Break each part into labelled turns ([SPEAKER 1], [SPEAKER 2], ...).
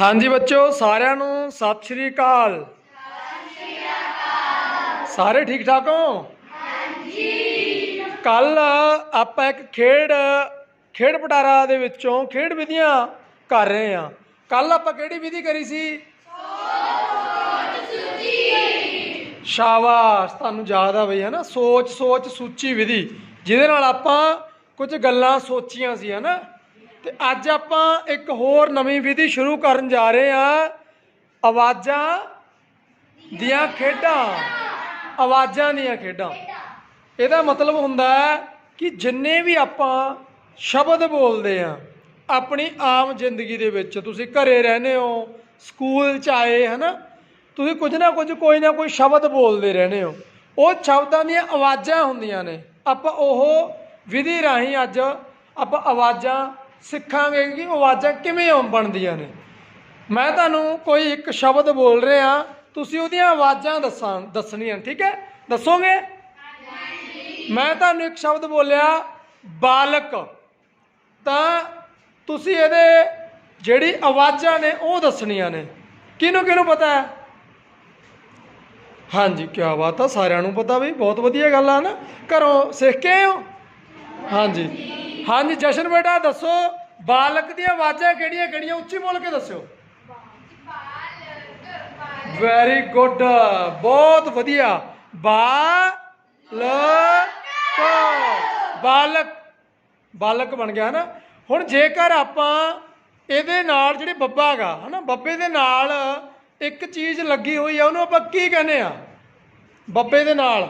[SPEAKER 1] ਹਾਂਜੀ ਬੱਚੋ ਸਾਰਿਆਂ ਨੂੰ ਸਤਿ ਸ਼੍ਰੀ ਅਕਾਲ। ਸਾਰੇ ਠੀਕ ਠਾਕ ਹੋ? ਹਾਂਜੀ। ਕੱਲ ਆਪਾਂ ਇੱਕ ਖੇਡ ਖੇਡ ਪਟਾਰਾ ਦੇ ਵਿੱਚੋਂ ਖੇਡ ਵਿਧੀਆਂ ਕਰ ਰਹੇ ਹਾਂ। ਕੱਲ ਆਪਾਂ ਕਿਹੜੀ ਵਿਧੀ ਕਰੀ ਸੀ? ਸ਼ਾਬਾਸ਼ ਤੁਹਾਨੂੰ ਯਾਦ ਆ ਬਈ ਹਨਾ? ਸੋਚ ਸੋਚ ਸੂਚੀ ਵਿਧੀ ਜਿਹਦੇ ਨਾਲ ਆਪਾਂ ਕੁਝ ਗੱਲਾਂ ਸੋਚੀਆਂ ਸੀ ਹਨਾ? ਤੇ ਅੱਜ ਆਪਾਂ ਇੱਕ ਹੋਰ ਨਵੀਂ ਵਿਧੀ ਸ਼ੁਰੂ ਕਰਨ ਜਾ ਰਹੇ ਹਾਂ। ਆਵਾਜ਼ਾਂ ਦੀਆਂ ਖੇਡਾਂ। ਆਵਾਜ਼ਾਂ ਦੀਆਂ ਖੇਡਾਂ। ਇਹਦਾ ਮਤਲਬ ਹੁੰਦਾ ਹੈ ਕਿ ਜਿੰਨੇ ਵੀ ਆਪਾਂ ਸ਼ਬਦ ਬੋਲਦੇ ਆ ਆਪਣੀ ਆਮ ਜ਼ਿੰਦਗੀ ਦੇ ਵਿੱਚ, ਤੁਸੀਂ ਘਰੇ ਰਹਿੰਦੇ ਹੋ, ਸਕੂਲ ਚ ਆਏ, ਹਨਾ? ਤੁਸੀਂ ਕੁਝ ਨਾ ਕੁਝ, ਕੋਈ ਨਾ ਕੋਈ ਸ਼ਬਦ ਬੋਲਦੇ ਰਹਿੰਦੇ ਹੋ। ਉਹ ਸ਼ਬਦਾਂ ਦੀਆਂ ਆਵਾਜ਼ਾਂ ਹੁੰਦੀਆਂ ਨੇ। ਆਪਾਂ ਉਹ ਵਿਧੀ ਰਾਹੀਂ ਅੱਜ ਆਪਾਂ ਆਵਾਜ਼ਾਂ ਸਿੱਖਾਂਗੇ ਕਿ ਆਵਾਜ਼ਾਂ ਕਿਵੇਂ ਬਣਦੀਆਂ ਨੇ। ਮੈਂ ਤੁਹਾਨੂੰ ਕੋਈ ਇੱਕ ਸ਼ਬਦ ਬੋਲ ਰਿਹਾ, ਤੁਸੀਂ ਉਹਦੀਆਂ ਆਵਾਜ਼ਾਂ ਦੱਸਾਂ, ਦੱਸਣੀਆਂ, ਠੀਕ ਹੈ? ਦੱਸੋਗੇ? ਮੈਂ ਤੁਹਾਨੂੰ ਇੱਕ ਸ਼ਬਦ ਬੋਲਿਆ, ਬਾਲਕ। ਤਾਂ ਤੁਸੀਂ ਇਹਦੇ ਜਿਹੜੀ ਆਵਾਜ਼ਾਂ ਨੇ ਉਹ ਦੱਸਣੀਆਂ ਨੇ। ਕਿਹਨੂੰ ਕਿਹਨੂੰ ਪਤਾ ਹੈ? ਹਾਂਜੀ ਕੀ ਬਾਤ ਆ, ਸਾਰਿਆਂ ਨੂੰ ਪਤਾ ਵੀ, ਬਹੁਤ ਵਧੀਆ ਗੱਲ ਆ ਨਾ। ਘਰੋਂ ਸਿੱਖ ਕੇ ਆਏ ਹੋ? ਹਾਂਜੀ। ਹਾਂਜੀ, ਜਸ਼ਨ ਬੇਟਾ, ਦੱਸੋ, ਬਾਲਕ ਦੀਆਂ ਆਵਾਜ਼ਾਂ ਕਿਹੜੀਆਂ ਕਿਹੜੀਆਂ? ਉੱਚੀ ਬੋਲ ਕੇ ਦੱਸਿਓ। ਵੈਰੀ ਗੁੱਡ ਬਹੁਤ ਵਧੀਆ। ਬਾਲਕ। ਬਾਲਕ। ਬਾਲਕ ਬਣ ਗਿਆ ਨਾ ਹੁਣ ਜੇਕਰ ਆਪਾਂ ਇਹਦੇ ਨਾਲ ਜਿਹੜੇ ਬੱਬਾ ਹੈਗਾ, ਹਨਾ? ਬੱਬੇ ਦੇ ਨਾਲ ਇੱਕ ਚੀਜ਼ ਲੱਗੀ ਹੋਈ ਆ, ਉਹਨੂੰ ਆਪਾਂ ਕੀ ਕਹਿੰਦੇ ਆ? ਬੱਬੇ ਦੇ ਨਾਲ।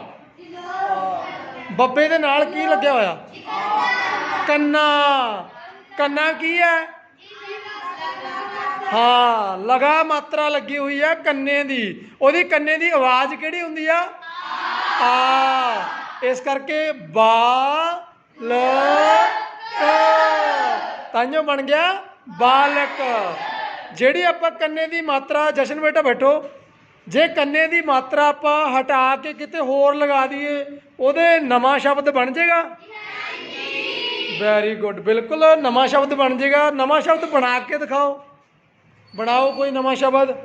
[SPEAKER 1] ਬੱਬੇ ਦੇ ਨਾਲ ਕੀ ਲੱਗਿਆ ਹੋਇਆ? ਕੰਨਾ। ਕੰਨਾ ਕੀ ਹੈ? ਹਾਂ, ਲਗਾ ਮਾਤਰਾ ਲੱਗੀ ਹੋਈ ਹੈ ਕੰਨੇ ਦੀ। ਉਹਦੀ ਕੰਨੇ ਦੀ ਆਵਾਜ਼ ਕਿਹੜੀ ਹੁੰਦੀ ਆ? ਆ। ਇਸ ਕਰਕੇ ਬਾ, ਲ, ਕ। ਬਣ ਗਿਆ ਬਾਲਕ। ਜਿਹੜੀ ਆਪਾਂ ਕੰਨੇ ਦੀ ਮਾਤਰਾ ਜਸ਼ਨ ਬੇਟਾ ਬੈਠੋ ਜੇ ਕੰਨੇ ਦੀ ਮਾਤਰਾ ਆਪਾਂ ਹਟਾ ਕੇ ਕਿਤੇ ਹੋਰ ਲਗਾ ਦਈਏ, ਉਹਦੇ ਨਵਾਂ ਸ਼ਬਦ ਬਣ ਜਾਏਗਾ ਵੈਰੀ ਗੁੱਡ ਬਿਲਕੁਲ ਨਵਾਂ ਸ਼ਬਦ ਬਣ ਜਾਏਗਾ ਨਵਾਂ ਸ਼ਬਦ ਬਣਾ ਕੇ ਦਿਖਾਓ। ਬਣਾਓ ਕੋਈ ਨਵਾਂ ਸ਼ਬਦ।